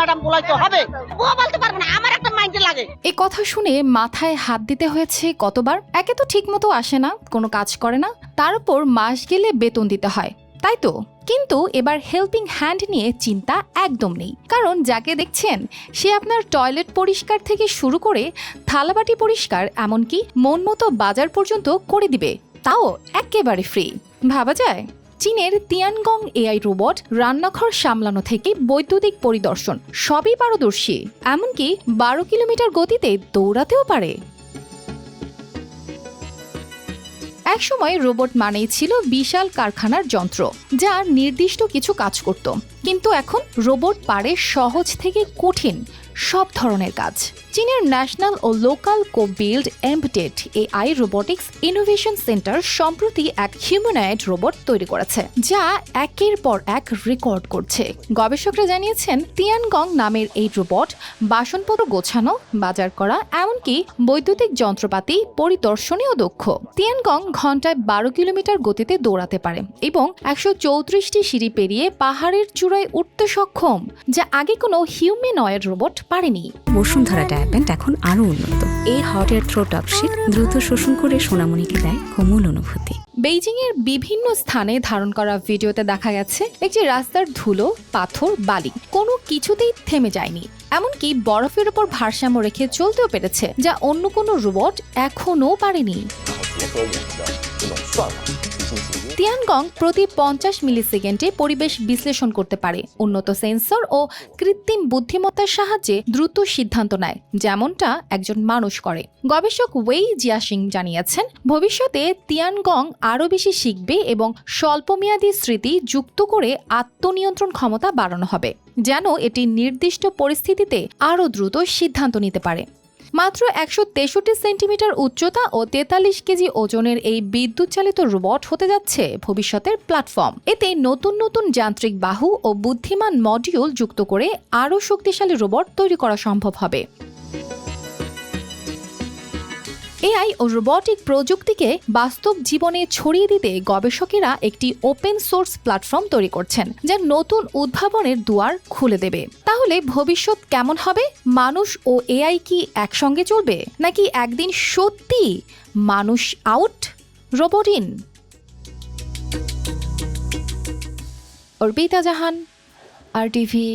Madam বলাইতে হবে। ও বলতে পারবে না, আমার একটা মাইন্ডে লাগে। এই কথা শুনে মাথায় হাত দিতে হয়েছে কতবার। একে তো ঠিকমতো আসে না, কোনো কাজ করে না। তার উপর মাস গেলে বেতন দিতে হয়, তাই তো? কিন্তু এবার হেল্পিং হ্যান্ড নিয়ে চিন্তা একদম নেই। কারণ যাকে দেখছেন, সে আপনার টয়লেট পরিষ্কার থেকে শুরু করে থালাবাটি পরিষ্কার, এমনকি মন মতো বাজার পর্যন্ত করে দিবে। তাও একেবারে ফ্রি ভাবা যায়? চীনের তিয়ানগং এআই রোবট রান্নাঘর সামলানো থেকে বৈদ্যুতিক পরিদর্শন, সবই পারদর্শী। এমনকি বারো কিলোমিটার গতিতে দৌড়াতেও পারে। একসময় রোবট মানেই ছিল বিশাল কারখানার যন্ত্র, যা নির্দিষ্ট কিছু কাজ করত। কিন্তু এখন রোবট পারে সহজ থেকে কঠিন সব ধরনের কাজ। চীনের ন্যাশনাল ও local co build embodied AI robotics innovation centre সম্প্রতি এক হিউম্যানয়েড রোবট তৈরি করেছে, যা একের পর এক রেকর্ড করছে। গবেষকরা জানিয়েছেন, তিয়ানগং নামের এই রোবট বাসনপত্র গোছানো, বাজার করা, এমনকি বৈদ্যুতিক যন্ত্রপাতি পরিদর্শনেও দক্ষ। তিয়ানগং ঘন্টায় বারো কিলোমিটার গতিতে দৌড়াতে পারে এবং একশো চৌত্রিশটি সিঁড়ি পেরিয়ে পাহাড়ের চূড়ায় উঠতে সক্ষম যা আগে কোনো হিউম্যানয়েড রোবট পারেনি। বসুন্ধরা ডায়াপেন্ট এখন আরও উন্নত। এই হট এয়ার থ্রো টপশিট দ্রুত শোষণ করে সোনামণিকে দেয় কোমল অনুভূতি। বেইজিং এর বিভিন্ন স্থানে ধারণ করা ভিডিওতে দেখা গেছে একটি রাস্তার ধুলো পাথর বালি কোনো কিছুতেই থেমে যায়নি। এমনকি বরফের উপর ভারসাম্য রেখে চলতেও পেরেছে যা অন্য কোনো রোবট এখনও পারেনি। 结合我们的这种算法进行 তিয়ানগং প্রতি পঞ্চাশ মিলিসেকেন্ডে পরিবেশ বিশ্লেষণ করতে পারে উন্নত সেন্সর ও কৃত্রিম বুদ্ধিমত্তার সাহায্যে দ্রুত সিদ্ধান্ত নেয় যেমনটা একজন মানুষ করে গবেষক ওয়েই জিয়াসিং জানিয়েছেন ভবিষ্যতে তিয়ানগং আরও বেশি শিখবে এবং স্বল্পমেয়াদী স্মৃতি যুক্ত করে আত্মনিয়ন্ত্রণ ক্ষমতা বাড়ানো হবে যেন এটি নির্দিষ্ট পরিস্থিতিতে আরও দ্রুত সিদ্ধান্ত নিতে পারে মাত্র একশো তেষট্টি সেন্টিমিটার উচ্চতা ও তেতাল্লিশ কেজি ওজনের এই বিদ্যুৎ চালিত রোবট হতে যাচ্ছে ভবিষ্যতের প্ল্যাটফর্ম। এতে নতুন নতুন যান্ত্রিক বাহু ও বুদ্ধিমান মডিউল যুক্ত করে আরও শক্তিশালী রোবট তৈরি করা সম্ভব হবে। এআই ও রোবটিক প্রযুক্তিকে বাস্তব জীবনে ছড়িয়ে দিতে গবেষকেরা একটি ওপেন সোর্স প্ল্যাটফর্ম তৈরি করছেন, যা নতুন উদ্ভাবনের দুয়ার খুলে দেবে। তাহলে ভবিষ্যৎ কেমন হবে? মানুষ ও এআই কি একসঙ্গে চলবে? নাকি একদিন সত্যি মানুষ out? Robot in. Arpita Jahan, R TV